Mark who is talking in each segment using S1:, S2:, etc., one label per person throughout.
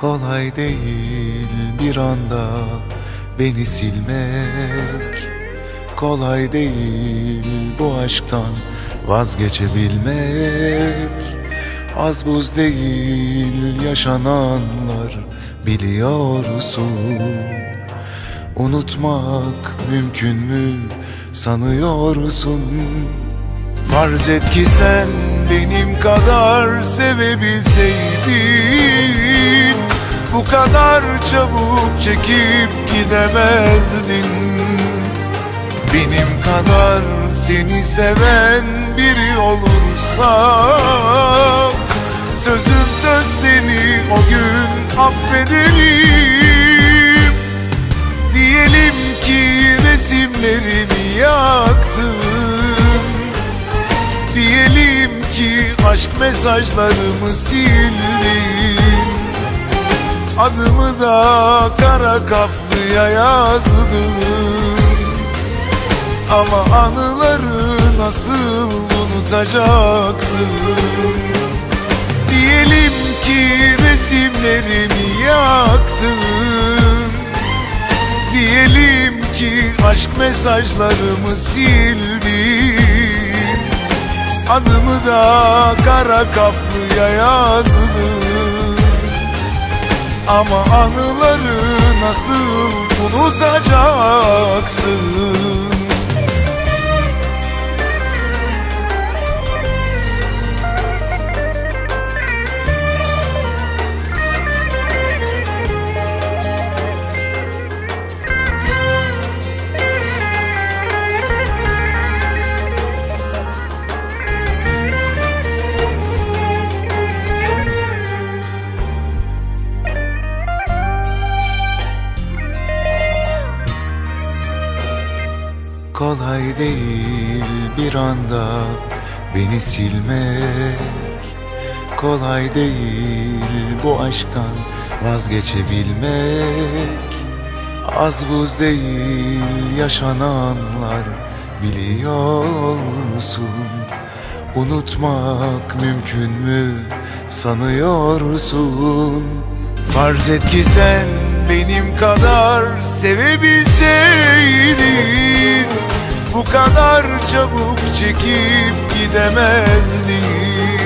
S1: Kolay değil bir anda beni silmek. Kolay değil bu aşktan vazgeçebilmek. Az buz değil yaşananlar biliyorsun. Unutmak mümkün mü sanıyorsun? Farz et ki sen benim kadar sevebilseydin Bu kadar çabuk çekip gidemezdin. Benim kadar seni seven biri olursa Sözüm söz seni o gün affederim. Diyelim ki resimlerimi yaktın. Diyelim ki aşk mesajlarımı sildin Adımı da kara kaplıya yazdın Ama anıları nasıl unutacaksın? Diyelim ki resimlerimi yaktın. Diyelim ki aşk mesajlarımı sildin. Adımı da kara kaplıya yazdın Ama anıları nasıl unutacaksın Kolay değil bir anda beni silmek. Kolay değil bu aşktan vazgeçebilmek. Az buz değil yaşananlar biliyorsun. Unutmak mümkün mü sanıyorsun? Farz et ki sen benim kadar sevebilseydin Bu kadar çabuk çekip gidemezdin.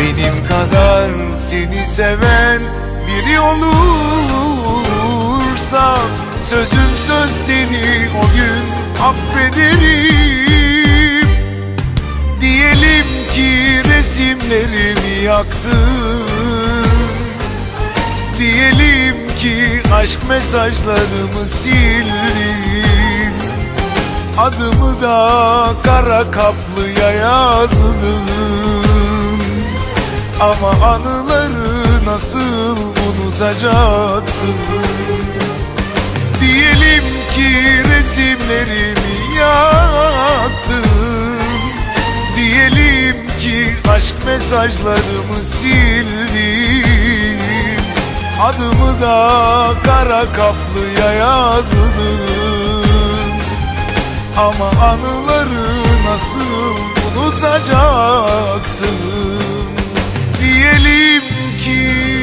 S1: Benim kadar seni seven biri olursa Sözüm söz seni o gün affederim. Diyelim ki resimlerimi yaktın Diyelim ki aşk mesajlarımı sildin. Adımı da kara kaplıya yazdın. Ama anıları nasıl unutacaksın? Diyelim ki resimlerimi yaktın. Diyelim ki aşk mesajlarımı sildin Adımı da kara kaplıya yazdım. Ama anıları nasıl unutacaksın? Diyelim ki